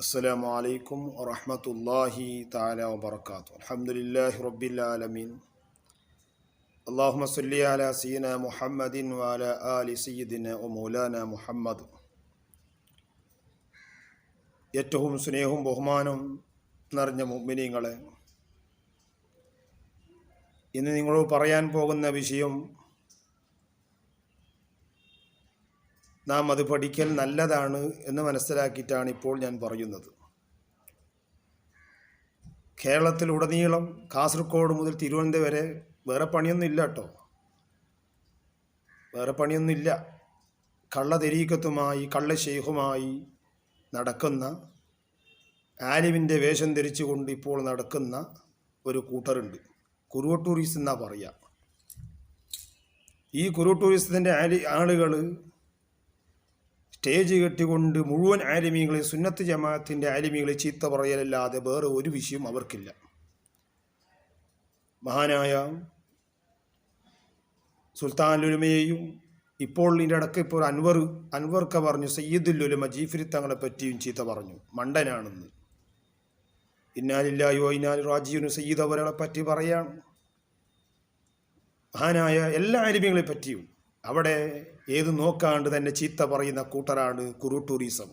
السلام عليكم ورحمة الله تعالى وبركاته الحمد لله رب العالمين اللهم صل على سيدنا محمد وعلى آل سيدنا ومولانا محمد ഏറ്റവും സ്നേഹവും ബഹുമാനവും നിറഞ്ഞ മുമ്മിനിങ്ങളെ ഇന്ന് നിങ്ങളോട് പറയാൻ പോകുന്ന വിഷയം നാം അത് പഠിക്കൽ നല്ലതാണ് എന്ന് മനസ്സിലാക്കിയിട്ടാണ് ഇപ്പോൾ ഞാൻ പറയുന്നത്. കേരളത്തിലുടനീളം കാസർഗോഡ് മുതൽ തിരുവനന്തപുരം വരെ വേറെ പണിയൊന്നും ഇല്ല കേട്ടോ. വേറെ പണിയൊന്നുമില്ല. കള്ളതെരീക്കത്തുമായി കള്ളശേഖുമായി നടക്കുന്ന ആലിവിന്റെ വേഷം ധരിച്ചുകൊണ്ട് ഇപ്പോൾ നടക്കുന്ന ഒരു കൂട്ടറുണ്ട് കുറുവ ടൂറിസ്റ്റ് എന്നാ പറയുക ഈ കുറുവ ടൂറിസത്തിന്റെ ആലി ആളുകൾ സ്റ്റേജ് കെട്ടിക്കൊണ്ട് മുഴുവൻ ആലിമീങ്ങളെ സുന്നത്ത് ജമാഅത്തിന്റെ ആലിമീങ്ങളെ ചീത്ത പറയലല്ലാതെ വേറെ ഒരു വിഷയം അവർക്കില്ല. മഹാനായ സുൽത്താൻ ലുലുമയെയും ഇപ്പോൾ ഇതിന്റെ ഇടയ്ക്ക് ഇപ്പോൾ അൻവർ അൻവർക്ക പറഞ്ഞു സയ്യിദുൽ ലുലുമ ജീഫരി തങ്ങളെ പറ്റിയും ചീത്ത പറഞ്ഞു. മണ്ടനാണെന്ന്. ഇന്നാലില്ലായോ ഇനാൽ റാജീവിനു സയ്യിദ് അവരെ പറ്റി പറയാണ്. മഹാനായ എല്ലാ അരിമകളെ പറ്റിയും അവിടെ ഏത് നോക്കാണ്ട് തന്നെ ചീത്ത പറയുന്ന കൂട്ടരാണ് കുറു ടൂറിസം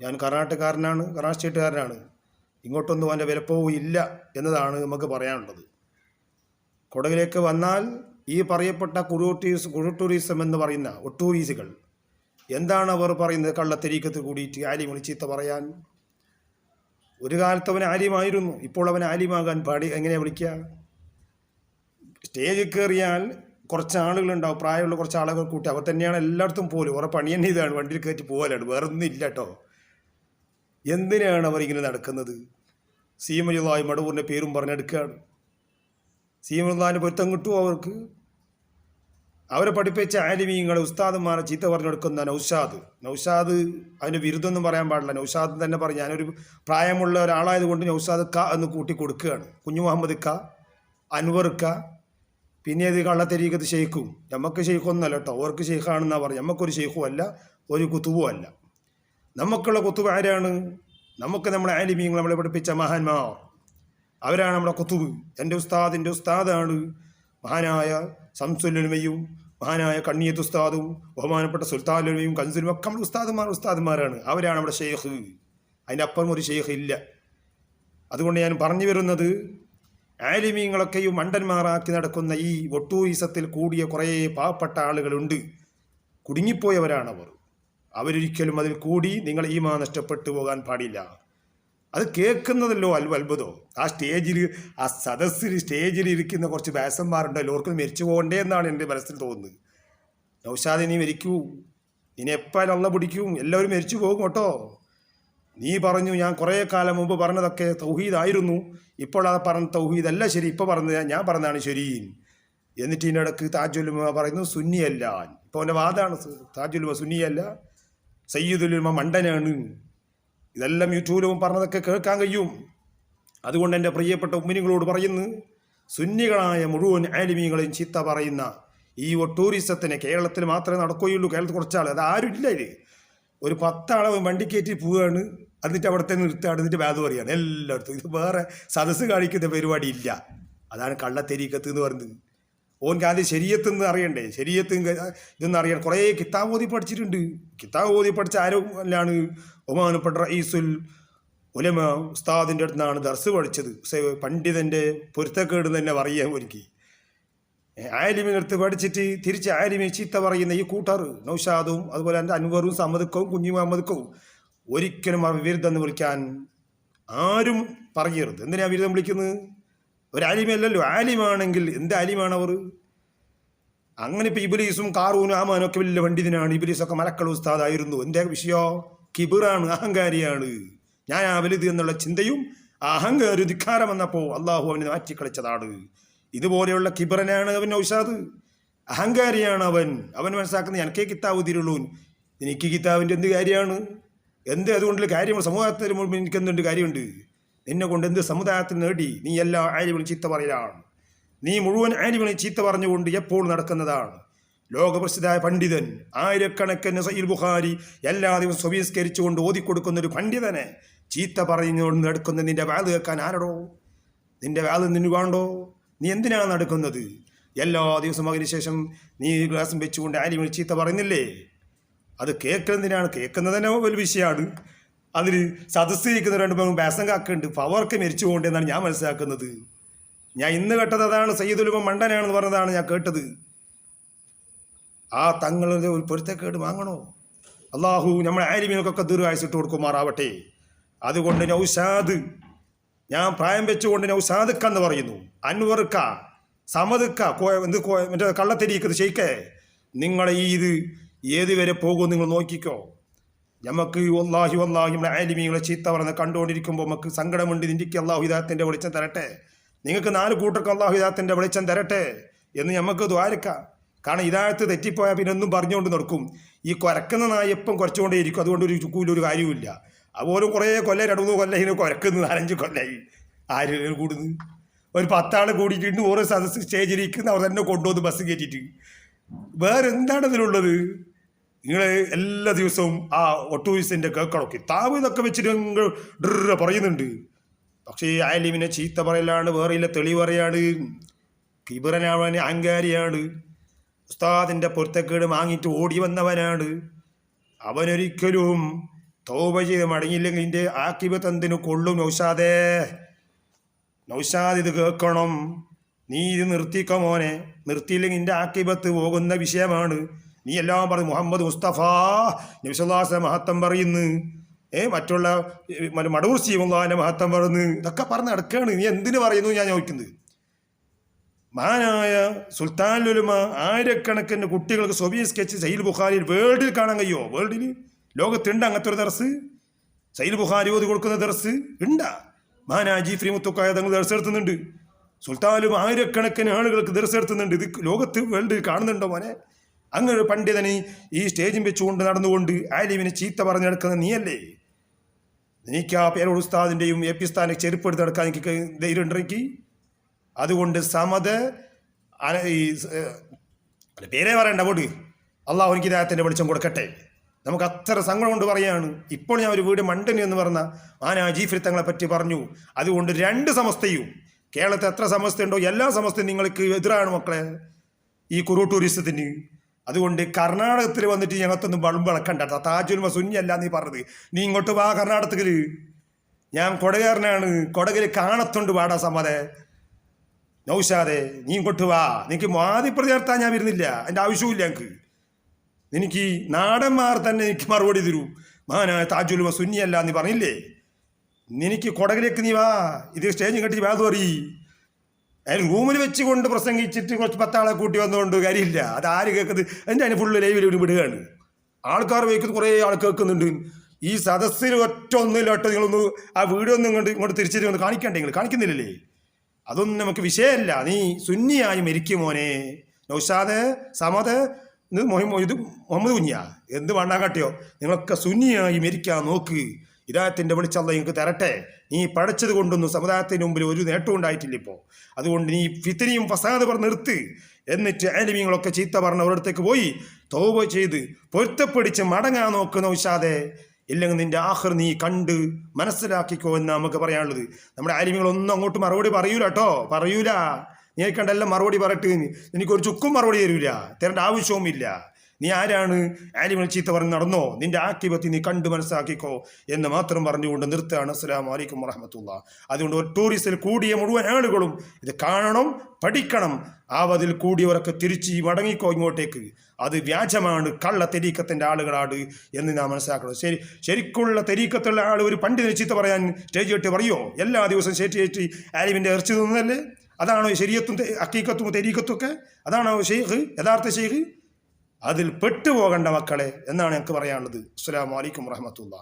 ഞാൻ കർണാടകക്കാരനാണ് കർണാടക സ്റ്റേറ്റുകാരനാണ് ഇങ്ങോട്ടൊന്നും അവന്റെ വിലപ്പോവും ഇല്ല എന്നതാണ് നമുക്ക് പറയാനുള്ളത്. കൊടകിലേക്ക് വന്നാൽ ഈ പറയപ്പെട്ട കുറു ടൂറിസം കുറു ടൂറിസം എന്ന് പറയുന്ന ഒട്ടൂരീസുകൾ എന്താണ് അവർ പറയുന്നത്? കള്ളത്തിരീക്കത്ത് കൂടിയിട്ട് ആലിമണി ചീത്ത പറയാൻ. ഒരു കാലത്ത് അവൻ ആലിമായിരുന്നു. ഇപ്പോൾ അവൻ ആലിമാകാൻ പാടി എങ്ങനെയാണ് വിളിക്കുക? സ്റ്റേജിൽ കയറിയാൽ കുറച്ച് ആളുകളുണ്ടാവും പ്രായമുള്ള കുറച്ച് ആളുകൾ കൂട്ടി. അവർ തന്നെയാണ് എല്ലായിടത്തും പോലും. ഓരോ പണി തന്നെ ഇതാണ്. വണ്ടിയിൽ കയറ്റി പോകലാണ് വേറെ ഒന്നും ഇല്ല കേട്ടോ എന്തിനാണ് അവർ ഇങ്ങനെ നടക്കുന്നത്? സീമയുള്ളായി മടവൂറിന്റെ പേരും പറഞ്ഞെടുക്കുകയാണ്. സീമയുള്ളാന്റെ പൊരുത്തം കിട്ടുമോ അവർക്ക്? അവരെ പഠിപ്പിച്ച ആലിമീങ്ങളെ ഉസ്താദന്മാരെ ചീത്ത പറഞ്ഞെടുക്കുന്ന നൗഷാദ്. നൗഷാദ് അതിന് വിരുദ്ധമൊന്നും പറയാൻ പാടില്ല. നൗഷാദ് തന്നെ പറഞ്ഞു. ഞാനൊരു പ്രായമുള്ള ഒരാളായതുകൊണ്ട് നൗഷാദ് ക എന്ന് കൂട്ടി കൊടുക്കുകയാണ്. കുഞ്ഞു മുഹമ്മദ് ക അൻവർ ക പിന്നെ ഇത് കള്ളത്തരീക്കത്ത് ഷെയ്ഖും. നമുക്ക് ഷെയ്ഖൊന്നല്ല കേട്ടോ. അവർക്ക് ഷെയ്ഖാണെന്നാണ് പറഞ്ഞു നമുക്കൊരു ഷെയ്ഖും അല്ല ഒരു കുത്തുവും അല്ല നമുക്കുള്ള കുത്തുബ് ആരാണ്? നമുക്ക് നമ്മുടെ ആലിമീങ്ങൾ നമ്മളെ പഠിപ്പിച്ച മഹാന്മാർ. അവരാണ് നമ്മുടെ കുത്തുബ്. എന്റെ ഉസ്താദിന്റെ ഉസ്താദാണ്. മഹാനായ സംസുലുമയും മഹാനായ കണ്ണിയത്ത് ഉസ്താദും ബഹുമാനപ്പെട്ട സുൽത്താലുമയും കൻസുലും ഒക്കെ നമ്മുടെ ഉസ്താദന്മാർ ഉസ്താദന്മാരാണ് അവരാണ് നമ്മുടെ ഷെയ്ഖ്. അതിന്റെ അപ്പുറം ഒരു ഷെയ്ഖ് ഇല്ല. അതുകൊണ്ട് ഞാൻ പറഞ്ഞു വരുന്നത് ആലിമീങ്ങളൊക്കെയും മണ്ടന്മാറാക്കി നടക്കുന്ന ഈ ഒട്ടൂയിസത്തിൽ കൂടിയ കുറേ പാവപ്പെട്ട ആളുകളുണ്ട്. കുടുങ്ങിപ്പോയവരാണവർ. അവരൊരിക്കലും അതിൽ കൂടി നിങ്ങൾ ഈമാ നഷ്ടപ്പെട്ടു പോകാൻ പാടില്ല. അത് കേൾക്കുന്നതല്ലോ അൽവ അത്ഭുതോ. ആ സ്റ്റേജിൽ ആ സദസ്സിൽ സ്റ്റേജിൽ ഇരിക്കുന്ന കുറച്ച് ബാസന്മാരുണ്ടല്ലോ അവർക്ക് മരിച്ചു പോകണ്ടേ എന്നാണ് എന്റെ മനസ്സിൽ തോന്നുന്നത്. നൗഷാദ് ഇനി മരിക്കൂ. ഇനി എപ്പോൾ അള്ള പിടിക്കും? എല്ലാവരും മരിച്ചു പോകും കേട്ടോ. നീ പറഞ്ഞു ഞാൻ കുറേ കാലം മുമ്പ് പറഞ്ഞതൊക്കെ തൗഹീദായിരുന്നു. ഇപ്പോൾ അത് പറഞ്ഞ തൗഹീദല്ല ശരി ഇപ്പോൾ പറഞ്ഞത് ഞാൻ പറഞ്ഞതാണ് ശരി. എന്നിട്ട് ഇതിന്റെ ഇടയ്ക്ക് താജുലുമ പറയുന്നു സുന്നിയല്ല. ഇപ്പോൾ അവന്റെ വാദമാണ് താജുലുമ സുന്നിയല്ല സയ്യിദുലുമ മണ്ടനാണ്. ഇതെല്ലാം യൂട്യൂബിലും പറഞ്ഞതൊക്കെ കേൾക്കാൻ കഴിയും. അതുകൊണ്ട് എന്റെ പ്രിയപ്പെട്ട ഉമ്മിനികളോട് പറയുന്നു സുന്നികളായ മുഴുവൻ ആലിമീങ്ങളെയും ചീത്ത പറയുന്ന ഈ ടൂറിസത്തിന് കേരളത്തിൽ മാത്രമേ നടക്കുകയുള്ളൂ കേരളത്തിൽ കുറച്ചാൾ. അത് ആരും ഇല്ല ഇതിൽ ഒരു പത്താളെ വണ്ടി കയറ്റി പോവുകയാണ് എന്നിട്ട് അവിടുത്തെ നിർത്തുകയാണ് എന്നിട്ട് ബാധ പറയുകയാണ് എല്ലായിടത്തും ഇത് വേറെ സദസ്സ് കാണിക്കുന്ന പരിപാടി ഇല്ല. അതാണ് കള്ളത്തെരീക്കത്ത് എന്ന് പറയുന്നത്. ഓൻക്ക് ആദ്യം ശരീരത്തെന്ന് അറിയണ്ടേ? ശരീരത്ത് ഇതെന്ന് അറിയാൻ കുറേ കിതാബ് ഓതി പഠിച്ചിട്ടുണ്ട്. കിതാബ് ഓതി പഠിച്ച ആരോല്ലാണ് ഒമാനപ്പെട്ട റഈസുൽ ഉലമ ഉസ്താദിന്റെ അടുത്ത് നിന്നാണ് ദർസ് പഠിച്ചത്. പണ്ഡിതന്റെ പൊരുത്തക്കേട് തന്നെ പറയുക എനിക്ക് ആലിമിനടുത്ത് പഠിച്ചിട്ട് തിരിച്ച് ആലിമി ചീത്ത പറയുന്ന ഈ കൂട്ടർ നൗഷാദും അതുപോലെ എന്റെ അൻവറും സമ്മതിക്കവും കുഞ്ഞു മുഹമ്മദുക്കവും ഒരിക്കലും അവർ വിരുദ്ധം വിളിക്കാൻ ആരും പറയരുത്. എന്തിനാ വിരുദ്ധം വിളിക്കുന്നത്? ഒരു ആലിമല്ലല്ലോ. ആലിമാണെങ്കിൽ എന്ത് ആലിമാണ് അവർ? അങ്ങനെ ഇപ്പോൾ ഇബിലീസും കാറൂനും ആമാനും ഒക്കെ വലിയ പണ്ഡിതനാണ്. ഇബിലീസൊക്കെ മലക്കൾ ഉസ്താദായിരുന്നു. എന്റെ വിഷയോ കിബിറാണ് അഹങ്കാരിയാണ്. ഞാൻ ആ വലുത് എന്നുള്ള ചിന്തയും അഹങ്കാരം ധിക്കാരം വന്നപ്പോൾ അള്ളാഹു അവനെ മാറ്റിക്കളിച്ചതാണ്. ഇതുപോലെയുള്ള കിബറനാണ് അവൻ ഔഷാദ് അഹങ്കാരിയാണ് അവൻ. അവൻ മനസ്സിലാക്കുന്നത് എനിക്കേ കിത്താവ് തിരുള്ളൂൻ എനിക്ക് കിത്താവിന്റെ എന്ത് കാര്യമാണ്? എന്ത് അതുകൊണ്ടുള്ള കാര്യങ്ങൾ സമൂഹത്തിന് മുമ്പ് എനിക്ക് എന്തുണ്ട് കാര്യമുണ്ട്? നിന്നെ കൊണ്ട് എന്ത് സമുദായത്തിൽ നേടി? നീ എല്ലാ ആര്യവിളും ചീത്ത പറയലാണ്. നീ മുഴുവൻ ആര്യവിളും ചീത്ത പറഞ്ഞുകൊണ്ട് എപ്പോൾ നടക്കുന്നതാണ്? ലോകപ്രസിദ്ധായ പണ്ഡിതൻ ആയിരക്കണക്കിന് സയ്യിൽ ബുഖാരി എല്ലാ ദിവസവും സ്വീകരിച്ചുകൊണ്ട് ഓതിക്കൊടുക്കുന്ന ഒരു പണ്ഡിതനെ ചീത്ത പറഞ്ഞുകൊണ്ട് നടക്കുന്ന നിന്റെ വാത് കേൾക്കാൻ ആരടോ? നിന്റെ വാത് നിന്നു വേണ്ടോ? നീ എന്തിനാണ് നടക്കുന്നത്? എല്ലാ ദിവസവും അതിന് ശേഷം നീ ഗ്ലാസും വെച്ചുകൊണ്ട് ആരും ചീത്ത പറയുന്നില്ലേ? അത് കേൾക്കുന്നതിനാണ് കേൾക്കുന്നത് തന്നെ ഒരു വിഷയമാണ്. അതിൽ സദസ്സിരിക്കുന്ന രണ്ട് പേരും ബാസം കാക്കുന്നുണ്ട് പവർക്ക് മരിച്ചു പോകണ്ടെന്നാണ് ഞാൻ മനസ്സിലാക്കുന്നത്. ഞാൻ ഇന്ന് കേട്ടത് അതാണ്. സയ്യിദുലുമ മണ്ടനാണെന്ന് പറഞ്ഞതാണ് ഞാൻ കേട്ടത്. ആ തങ്ങളുടെ ഒരു പൊരുത്തക്കേട് വാങ്ങണോ? അള്ളാഹു നമ്മുടെ ആലിമീനൊക്കെ ദീർഘായുസിട്ട് കൊടുക്കുമാറാവട്ടെ അതുകൊണ്ട് നൗഷാദ് ഞാൻ പ്രായം വെച്ചുകൊണ്ട് ഞാൻ സാധുക്ക എന്ന് പറയുന്നു. അൻവർക്ക സമതുക്ക എന്ത് മറ്റേ കള്ളത്തിരിക്കുന്നത് ഷെയ്ക്കേ നിങ്ങളെ ഈ ഇത് ഏത് വരെ പോകും നിങ്ങൾ നോക്കിക്കോ. നമുക്ക് ഒന്നാഹി ഒന്നാഹി നമ്മുടെ ആലിമീങ്ങളെ ചീത്ത പറഞ്ഞ് കണ്ടുകൊണ്ടിരിക്കുമ്പോൾ നമുക്ക് സങ്കടമുണ്ട്. നിന്റെക്ക് അള്ളാഹു ഹിദാത്തിന്റെ വെളിച്ചം തരട്ടെ. നിങ്ങൾക്ക് നാല് കൂട്ടർക്ക് അള്ളാഹു ഹിദാത്തിന്റെ വെളിച്ചം തരട്ടെ എന്ന് നമുക്ക് ദ്വാരക്കാം കാരണം ഇതാഴത്ത് തെറ്റിപ്പോയാൽ പിന്നെ ഒന്നും പറഞ്ഞുകൊണ്ട് നടക്കും. ഈ കുരക്കുന്ന നായ എപ്പം കുറച്ചുകൊണ്ടേ ഇരിക്കും. അതുകൊണ്ട് ഒരു ചുക്കൂലൊരു കാര്യവുമില്ല. അതുപോലും കുറേ കൊല്ലം രണ്ട് മൂന്ന് കൊല്ലം ഇങ്ങനെ കുരക്കുന്നത് നാലഞ്ച് കൊല്ലമായി ആര് കൂടുന്നു? ഒരു പത്താൾ കൂടിയിട്ടുണ്ട് ഓരോ സദസ്സ് സ്റ്റേജിലിരിക്കുന്ന അവർ തന്നെ കൊണ്ടുവന്ന് ബസ് കയറ്റിയിട്ട് വേറെ എന്താണ് ഇതിലുള്ളത്? നിങ്ങൾ എല്ലാ ദിവസവും ആ ഒട്ടൂരിസിന്റെ കേൾക്കണമൊക്കെ താവ് ഇതൊക്കെ വെച്ചിട്ട് നിങ്ങൾ ഡ്ര പറയുന്നുണ്ട്. പക്ഷേ ഈ ചീത്ത പറയലാണ് വേറെ ഇല്ല തെളി പറയാണ്. കിബിറനാവാൻ അഹങ്കാരിയാണ്. ഉസ്താദിന്റെ പൊരുത്തക്കേട് വാങ്ങിയിട്ട് ഓടി വന്നവനാണ്. അവനൊരിക്കലും തോപ ചെയ്ത് മടങ്ങിയില്ലെങ്കിൽ ഇതിന്റെ ആക്കിബത്ത് എന്തിനു കൊള്ളും നൗഷാദേ? നൗഷാദ് ഇത് കേൾക്കണം. നീ ഇത് നിർത്തിക്കോ മോനെ. നിർത്തിയില്ലെങ്കിൽ നിന്റെ ആക്കിബത്ത് പോകുന്ന വിഷയമാണ്. നീ എല്ലാം പറഞ്ഞു. മുഹമ്മദ് മുസ്തഫ നബിസുല്ലാസ് മഹത്വം പറയുന്നു. ഏ മറ്റുള്ള മടൂർ ശിവല്ലാന്റെ മഹത്വം പറയുന്നു. ഇതൊക്കെ പറഞ്ഞ് നടക്കുകയാണ് നീ എന്തിനു പറയുന്നു ഞാൻ ചോദിക്കുന്നത്? മഹാനായ സുൽത്താൻ ലുലുമ ആയിരക്കണക്കിന് കുട്ടികൾക്ക് സൊബിയ സ്കെച്ച് സൈൽ ബുഖാരിയിൽ വേൾഡിൽ കാണാൻ കഴിയുമോ? വേൾഡിൽ? ലോകത്തുണ്ട് അങ്ങനത്തെ ഒരു ദർസ്. സൈൽ ബുഹാരി ഓതി കൊടുക്കുന്ന ദർസ് ഉണ്ടാ മഹാനാജി ജീഫ്രി മുത്തുക്കായ തങ്ങൾ ദർസ് എടുത്തുന്നുണ്ട്. സുൽത്താനും ആയിരക്കണക്കിന് ആളുകൾക്ക് ദർസ് എടുത്തുന്നുണ്ട്. ഇത് ലോകത്ത് വേൾഡ് കാണുന്നുണ്ടോ മോനെ? അങ്ങനെ ഒരു പണ്ഡിതനെ ഈ സ്റ്റേജിൽ വെച്ചുകൊണ്ട് നടന്നുകൊണ്ട് ആലിമിനെ ചീത്ത പറഞ്ഞു നടക്കുന്ന നീയല്ലേ? എനിക്ക് ആ പേരോട് ഉസ്താദിന്റെയും എ പി സ്ഥാനെ ചെരുപ്പെടുത്ത് നടക്കാൻ എനിക്ക് ധൈര്യം അതുകൊണ്ട് സമത ഈ പേരേ പറയണ്ട പോട്ട് അള്ളാഹു എനിക്ക് ഇദ്ദേഹത്തിന്റെ വെളിച്ചം കൊടുക്കട്ടെ. നമുക്ക് അത്ര സങ്കടം കൊണ്ട് പറയാണ്. ഇപ്പോൾ ഞാൻ ഒരു വീട് മണ്ടന് എന്ന് പറഞ്ഞ ആന ജീഫ്രി തങ്ങളെ പറ്റി പറഞ്ഞു. അതുകൊണ്ട് രണ്ട് സമസ്തയും കേരളത്തിൽ എത്ര സമസ്തയുണ്ടോ എല്ലാ സമസ്തയും നിങ്ങൾക്ക് എതിരാണ് മക്കളെ ഈ കുറു ടൂറിസത്തിന് അതുകൊണ്ട് കർണാടകത്തിൽ വന്നിട്ട് ഞങ്ങൾക്കൊന്നും വളം വിളക്കണ്ട താജുൽ മസുഞ്ഞല്ല നീ പറഞ്ഞത്. നീ ഇങ്ങോട്ട് വാ കർണാടകത്തിൽ. ഞാൻ കൊടകാരനാണ് കൊടകിൽ കാണത്തുണ്ട് വാടാ സമ്മതേ നൗഷാദേ നീ ഇങ്ങോട്ട് വാ. നിനക്ക് നടത്താൻ ഞാൻ വരുന്നില്ല. എന്റെ ആവശ്യമില്ല എനിക്ക് എനിക്ക് നാടന്മാർ തന്നെ എനിക്ക് മറുപടി തരൂ. മഹാനായ താജുൽ സുന്നിയല്ല എന്ന് പറഞ്ഞില്ലേ? നിനക്ക് കൊടകിലേക്ക് നീ വാ. ഇത് സ്റ്റേജ് കെട്ടി വാ തോറി റൂമിൽ വെച്ചുകൊണ്ട് പ്രസംഗിച്ചിട്ട് കുറച്ച് പത്താളെ കൂട്ടി വന്നുകൊണ്ട് കാര്യമില്ല. അത് ആര് കേൾക്കുന്നത്? എന്റെ അതിന് ഫുള്ള് ലൈവിൽ ഒരു വിടുകയാണ്. ആൾക്കാർ വയ്ക്കുന്നത് കുറേ ആൾ കേൾക്കുന്നുണ്ട്. ഈ സദസ്സിൽ ഒറ്റ ഒറ്റ നിങ്ങളൊന്ന് ആ വീഡിയോ ഒന്ന് ഇങ്ങോട്ട് ഇങ്ങോട്ട് തിരിച്ചിട്ട് ഒന്ന് കാണിക്കണ്ടേ നിങ്ങൾ? കാണിക്കുന്നില്ലല്ലേ? അതൊന്നും നമുക്ക് വിഷയമല്ല. നീ സുന്നിയായി മരിക്കും മോനെ. നൗഷാദ് സമദ് ഇത് ഇത് മുഹമ്മദ് കുഞ്ഞാ എന്ത് വണ്ണാ കാട്ടിയോ? നിങ്ങളൊക്കെ സുന്നിയായി മരിക്കാൻ നോക്ക്. ഇതായത്തിന്റെ വെളിച്ചല്ല നിങ്ങൾക്ക് തരട്ടെ. നീ പഠിച്ചത് കൊണ്ടൊന്നും സമുദായത്തിന് മുമ്പിൽ ഒരു നേട്ടവും ഉണ്ടായിട്ടില്ല ഇപ്പോൾ അതുകൊണ്ട് നീ ഫിത്തിനിയും ഫസാദ് പറഞ്ഞ് നിർത്ത്. എന്നിട്ട് ആലിമീങ്ങളൊക്കെ ചീത്ത പറഞ്ഞ ഒരിടത്തേക്ക് പോയി. തോപ ചെയ്ത് പൊരുത്തപ്പിടിച്ച് മടങ്ങാൻ നോക്കുന്ന വിഷാദെ ഇല്ലെങ്കിൽ നിന്റെ ആഹർ നീ കണ്ട് മനസ്സിലാക്കിക്കോ എന്ന് നമുക്ക് പറയാനുള്ളത്. നമ്മുടെ ആലിമികളൊന്നും അങ്ങോട്ട് മറുപടി പറയൂല കേട്ടോ. പറയൂല. നീ കണ്ടെല്ലാം മറുപടി പറയട്ടെ എനിക്കൊരു ചുക്കും മറുപടി തരൂല. തരേണ്ട ആവശ്യവുമില്ല. നീ ആരാണ്? ആലിമൽ ചീത്ത പറഞ്ഞ് നടന്നോ? നിന്റെ ആക്കിപത്തി നീ കണ്ടു മനസ്സിലാക്കിക്കോ എന്ന് മാത്രം പറഞ്ഞുകൊണ്ട് നിർത്തുകയാണ്. അസ്സലാമു വലൈക്കും വറഹമത്തുള്ള. അതുകൊണ്ട് ഒരു ടൂറിസ്റ്റിൽ കൂടിയ മുഴുവൻ ആളുകളും ഇത് കാണണം പഠിക്കണം. ആവതിൽ കൂടിയവരൊക്കെ തിരിച്ച് മടങ്ങിക്കോ ഇങ്ങോട്ടേക്ക്. അത് വ്യാജമാണ്. കള്ള തെരീക്കത്തിന്റെ ആളുകളാണ് എന്ന് നാം മനസ്സിലാക്കണം. ശരി ശരിക്കുള്ള തെരീക്കത്തുള്ള ആൾ ഒരു പണ്ടിനെ ചീത്ത പറയാൻ സ്റ്റേജ് കെട്ടി പറയോ? എല്ലാ ദിവസവും സ്റ്റേജ് കയറ്റി ആലിമിന്റെ ഇറച്ചി തിന്നല്ലേ? അതാണോ ശരീരത്തും അക്കീക്കത്തും തെരീക്കത്തും ഒക്കെ അതാണോ ഷെയ്ഖ് യഥാർത്ഥ ഷെയ്ഖ്? അതിൽ പെട്ടുപോകേണ്ട മക്കളെ എന്നാണ് എനിക്ക് പറയാനുള്ളത്. അസ്സലാമു അലൈക്കും വറഹമത്തുള്ള